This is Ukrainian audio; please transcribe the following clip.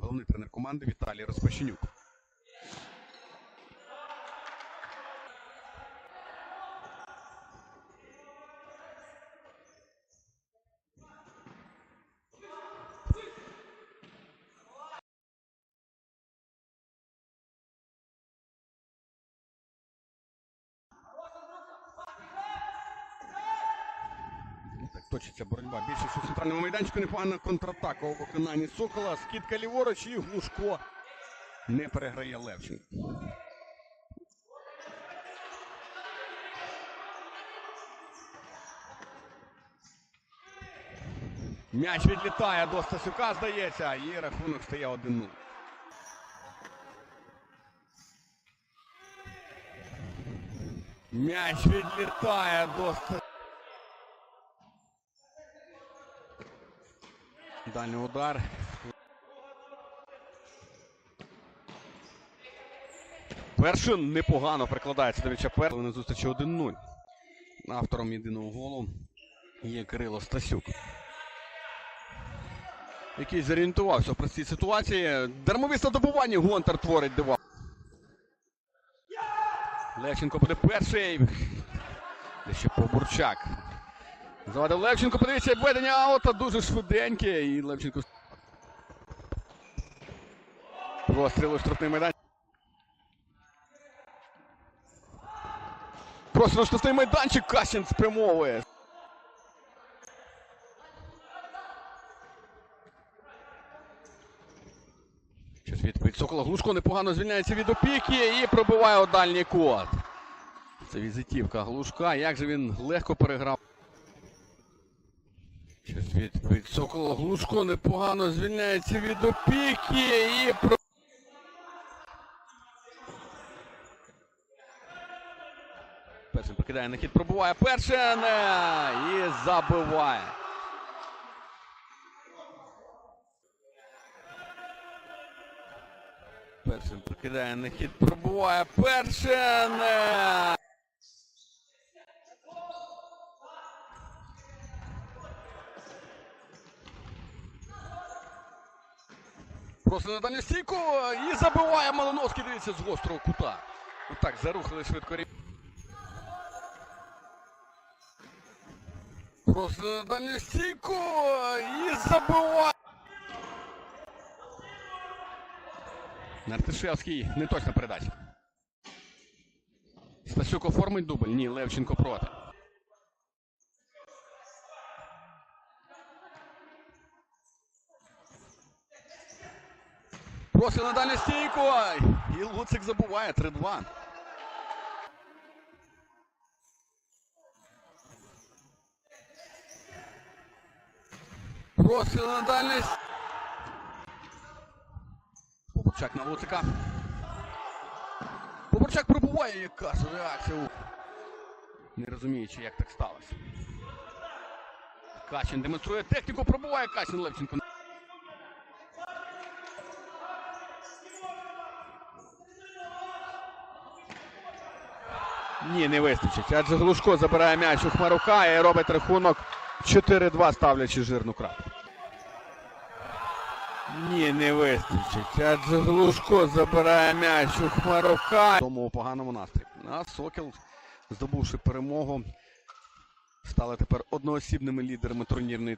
Головний тренер команди Віталій Розпащенюк. Так, точиться боротьба. Більше у центральному майданчику непогана контратака у виконанні Сокола. Скидка ліворуч і Глушко не переграє Левченко. М'яч відлітає до Стасюка, здається, і рахунок стає 1-0. М'яч відлітає до Стасюка. Дальній удар. Першин непогано прикладається до м'яча першого на зустрічі 1-0. Автором єдиного голу є Кирило Стасюк. Який зорієнтувався в простій ситуації. Дармовісне добування Гонтар творить дива. Левченко буде перший. Де ще Побурчак. Завадив Левченко, подивіться, введення аута дуже швиденьке. І Левченко. Простріл у штрафний майданчик. Просто на штрафний майданчик Кащин спрямовує. Щось відповідь Сокола Глушко непогано звільняється від опіки і пробиває у дальній кут. Це візитівка Глушка. Як же він легко переграв. Відповідь Сокола Глушко непогано звільняється від опіки і про. Першим покидає на хід, пробуває першин е, і забиває. Першим покидає на хід, пробуває першин. Просто на дальню стійку і забиває Малиновський, дивіться, з гострого кута. Отак, зарухали швидко. Просто на дальню стійку і забиває. Нартишевський не точна передача. Стасюк оформить дубль. Ні, Левченко проти. Просить на дальню стійку. І Луцик забуває 3-2. Просить на дальню стійку. Побурчак на Луцика. Побурчак пробуває, яка ж реакція. Не розуміючи, як так сталося. Качин демонструє техніку, пробуває Качин Левченко. Ні, не вистачить. Адже Глушко забирає м'яч у Хмарука і робить рахунок 4-2, ставлячи жирну крапку. Ні, не вистачить. Адже Глушко забирає м'яч у Хмарука. Тому у поганому настрої. А Сокіл, здобувши перемогу, стали тепер одноосібними лідерами турнірної